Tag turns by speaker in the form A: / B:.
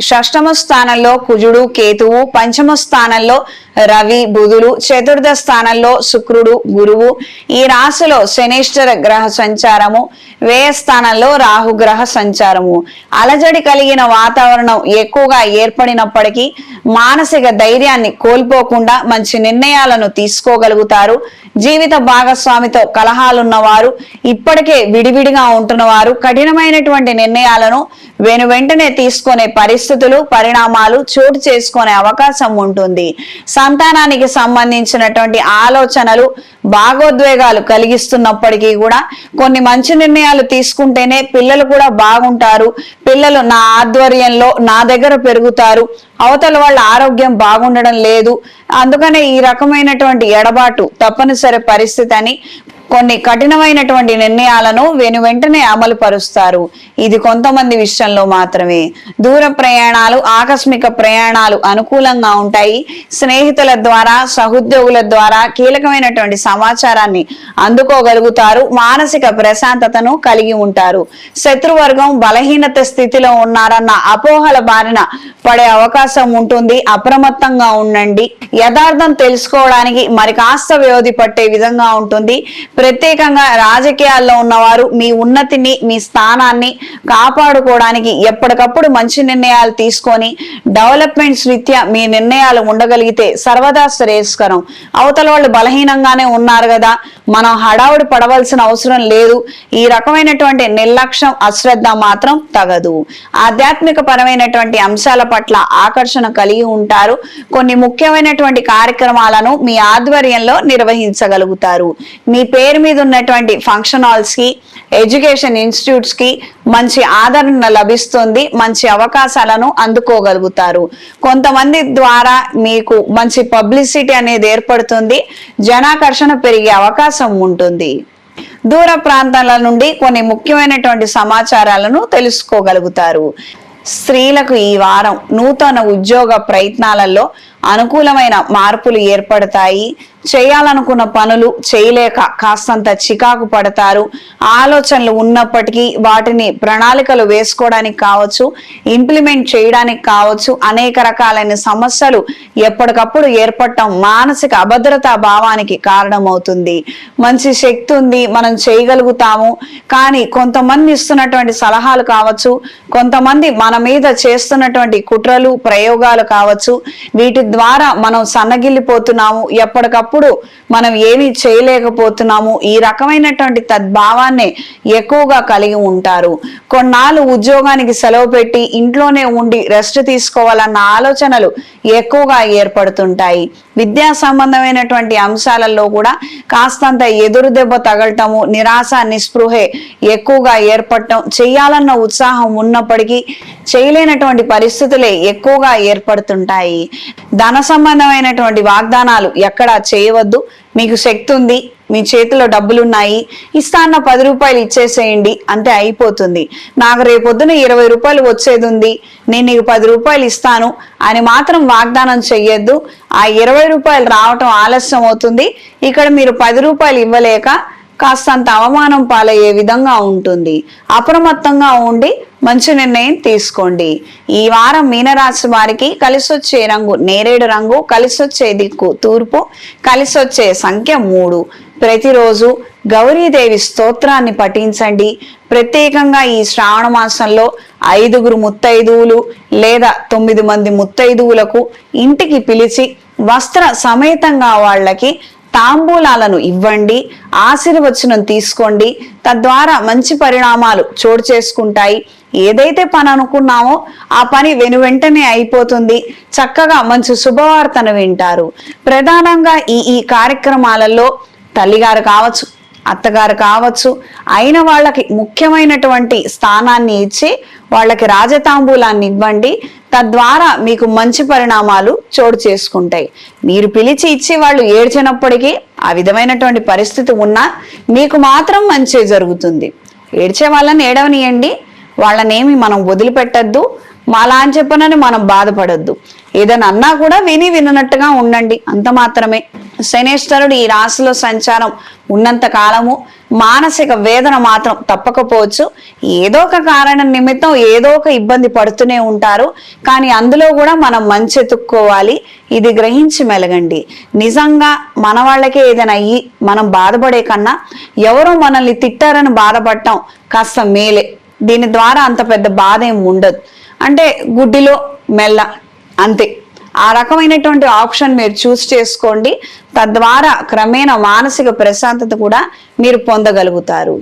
A: షష్టమ స్థానంలో కుజుడు కేతువు పంచమ స్థానంలో రవి బుధుడు చతుర్థ స్థానంలో శుక్రుడు గురువు. ఈ రాశిలో శనేశ్వర గ్రహ సంచారము వ్యయ స్థానంలో రాహు గ్రహ సంచారము. అలజడి కలిగిన వాతావరణం ఎక్కువగా ఏర్పడినప్పటికీ మానసిక ధైర్యాన్ని కోల్పోకుండా మంచి నిర్ణయాలను తీసుకోగలుగుతారు. జీవిత భాగస్వామితో కలహాలున్న వారు ఇప్పటికే విడివిడిగా ఉంటున్న వారు కఠినమైనటువంటి నిర్ణయాలను వెను వెంటనే తీసుకునే పరిస్థితులు పరిణామాలు చోటు చేసుకునే అవకాశం ఉంటుంది. సంతానానికి సంబంధించినటువంటి ఆలోచనలు భాగోద్వేగాలు కలిగిస్తున్నప్పటికీ కూడా కొన్ని మంచి నిర్ణయాలు తీసుకుంటేనే పిల్లలు కూడా బాగుంటారు. పిల్లలు నా ఆధ్వర్యంలో నా దగ్గర పెరుగుతారు. అవతల వాళ్ళ ఆరోగ్యం బాగుండడం లేదు. అందుకనే ఈ రకమైనటువంటి ఎడబాటు తప్పనిసరి పరిస్థితి అని కొన్ని కఠినమైనటువంటి నిర్ణయాలను వెను వెంటనే అమలు పరుస్తారు ఇది కొంతమంది విషయంలో మాత్రమే. దూర ప్రయాణాలు ఆకస్మిక ప్రయాణాలు అనుకూలంగా ఉంటాయి. స్నేహితుల ద్వారా సహోద్యోగుల ద్వారా కీలకమైనటువంటి సమాచారాన్ని అందుకోగలుగుతారు. మానసిక ప్రశాంతతను కలిగి ఉంటారు. శత్రువర్గం బలహీనత స్థితిలో ఉన్నారన్న అపోహల బారిన పడే అవకాశం ఉంటుంది. అప్రమత్తంగా ఉండండి. యథార్థం తెలుసుకోవడానికి మరి కాస్త వ్యవధి పట్టే విధంగా ఉంటుంది. ప్రత్యేకంగా రాజకీయాల్లో ఉన్నవారు మీ ఉన్నతిని మీ స్థానాన్ని కాపాడుకోవడానికి ఎప్పటికప్పుడు మంచి నిర్ణయాలు తీసుకొని డెవలప్మెంట్స్ రీత్యా మీ నిర్ణయాలు ఉండగలిగితే సర్వదా శ్రేయస్కరం. అవతల వాళ్ళు బలహీనంగానే ఉన్నారు కదా మనం హడావుడి పడవలసిన అవసరం లేదు. ఈ రకమైనటువంటి నిర్లక్ష్యం అశ్రద్ధ మాత్రం తగదు. ఆధ్యాత్మిక పరమైనటువంటి అంశాల పట్ల ఆకర్షణ కలిగి ఉంటారు. కొన్ని ముఖ్యమైనటువంటి కార్యక్రమాలను మీ ఆధ్వర్యంలో నిర్వహించగలుగుతారు. మీ పేరు మీద ఉన్నటువంటి ఫంక్షన్ హాల్స్కి ఎడ్యుకేషన్ ఇన్స్టిట్యూట్స్కి మంచి ఆదరణ లభిస్తుంది మంచి అవకాశాలను అందుకోగలుగుతారు. కొంతమంది ద్వారా మీకు మంచి పబ్లిసిటీ అనేది ఏర్పడుతుంది జనాకర్షణ పెరిగే అవకాశం ఉంటుంది. దూర ప్రాంతాల నుండి కొన్ని ముఖ్యమైనటువంటి సమాచారాలను తెలుసుకోగలుగుతారు. స్త్రీలకు ఈ వారం నూతన ఉద్యోగ ప్రయత్నాలలో అనుకూలమైన మార్పులు ఏర్పడతాయి. చేయాలనుకున్న పనులు చేయలేక కాస్తంత చికాకు పడతారు. ఆలోచనలు ఉన్నప్పటికీ వాటిని ప్రణాళికలు వేసుకోవడానికి కావచ్చు ఇంప్లిమెంట్ చేయడానికి కావచ్చు అనేక రకాలైన సమస్యలు ఎప్పటికప్పుడు ఏర్పడటం మానసిక అభద్రతా భావానికి కారణమవుతుంది. మంచి శక్తి ఉంది మనం చేయగలుగుతాము. కానీ కొంతమంది ఇస్తున్నటువంటి సలహాలు కావచ్చు కొంతమంది మన మీద చేస్తున్నటువంటి కుట్రలు ప్రయోగాలు కావచ్చు వీటి ద్వారా మనం సన్నగిల్లిపోతున్నాము. ఎప్పటికప్పుడు మనం ఏమీ చేయలేకపోతున్నాము. ఈ రకమైనటువంటి తద్భావాన్ని ఎక్కువగా కలిగి ఉంటారు. కొన్నాళ్ళు ఉద్యోగానికి సెలవు పెట్టి ఇంట్లోనే ఉండి రెస్ట్ తీసుకోవాలన్న ఆలోచనలు ఎక్కువగా ఏర్పడుతుంటాయి. విద్యా సంబంధమైనటువంటి అంశాలలో కూడా కాస్తంత ఎదురు దెబ్బ తగలటము నిరాశ నిస్పృహే ఎక్కువగా ఏర్పడటం చేయాలన్న ఉత్సాహం ఉన్నప్పటికీ చేయలేనటువంటి పరిస్థితులే ఎక్కువగా ఏర్పడుతుంటాయి. ధన సంబంధమైనటువంటి వాగ్దానాలు ఎక్కడా చేయవద్దు. మీకు శక్తి ఉంది మీ చేతిలో డబ్బులున్నాయి ఇస్తాన్న పది రూపాయలు ఇచ్చేసేయండి అంతే అయిపోతుంది. నాకు రేపొద్దున ఇరవై రూపాయలు వచ్చేది ఉంది నేను నీకు పది రూపాయలు ఇస్తాను అని మాత్రం వాగ్దానం చెయ్యొద్దు. ఆ ఇరవై రూపాయలు రావటం ఆలస్యం అవుతుంది. ఇక్కడ మీరు పది రూపాయలు ఇవ్వలేక కాస్తంత అవమానం పాలయ్యే విధంగా ఉంటుంది. అప్రమత్తంగా ఉండి మంచి నిర్ణయం తీసుకోండి. ఈ వారం మీనరాశి వారికి కలిసొచ్చే రంగు నేరేడు రంగు కలిసొచ్చే దిక్కు తూర్పు కలిసొచ్చే సంఖ్య మూడు. ప్రతిరోజు గౌరీదేవి స్తోత్రాన్ని పఠించండి. ప్రత్యేకంగా ఈ శ్రావణ మాసంలో ఐదుగురు ముత్తైదువులు లేదా తొమ్మిది మంది ముత్తైదువులకు ఇంటికి పిలిచి వస్త్ర సమేతంగా వాళ్ళకి తాంబూలాలను ఇవ్వండి ఆశీర్వచనం తీసుకోండి. తద్వారా మంచి పరిణామాలు చోటు చేసుకుంటాయి. ఏదైతే పని అనుకున్నామో ఆ పని వెను వెంటనే అయిపోతుంది. చక్కగా మంచి శుభవార్తను వింటారు. ప్రధానంగా ఈ ఈ కార్యక్రమాలలో తల్లిగారు కావచ్చు అత్తగారు కావచ్చు అయిన వాళ్ళకి ముఖ్యమైనటువంటి స్థానాన్ని ఇచ్చి వాళ్ళకి రాజతాంబూలాన్ని ఇవ్వండి. తద్వారా మీకు మంచి పరిణామాలు చోటు చేసుకుంటాయి. మీరు పిలిచి ఇచ్చి వాళ్ళు ఏడ్చినప్పటికీ ఆ విధమైనటువంటి పరిస్థితి ఉన్నా మీకు మాత్రం మంచి జరుగుతుంది. ఏడ్చే వాళ్ళని ఏడవనియండి. వాళ్ళనేమి మనం వదిలిపెట్టద్దు. మాలా అని చెప్పనని మనం బాధపడొద్దు. ఏదైనా అన్నా కూడా విని విన్నట్టుగా ఉండండి. అంత మాత్రమే. శనేశ్వరుడు ఈ రాశిలో సంచారం ఉన్నంత కాలము మానసిక వేదన మాత్రం తప్పకపోవచ్చు. ఏదో ఒక కారణం నిమిత్తం ఏదో ఒక ఇబ్బంది పడుతూనే ఉంటారు. కానీ అందులో కూడా మనం మంచి ఎత్తుక్కోవాలి. ఇది గ్రహించి మెలగండి. నిజంగా మన వాళ్ళకే ఏదైనా అయ్యి మనం బాధపడే కన్నా ఎవరో మనల్ని తిట్టారని బాధపడటం కాస్త మేలే. దీని ద్వారా అంత పెద్ద బాధ ఏం ఉండదు. అంటే గుడ్డిలో మెల్ల. అంతే. ఆ రకమైనటువంటి ఆప్షన్ మీరు చూస్ చేసుకోండి. తద్వారా క్రమేణా మానసిక ప్రశాంతత కూడా మీరు పొందగలుగుతారు.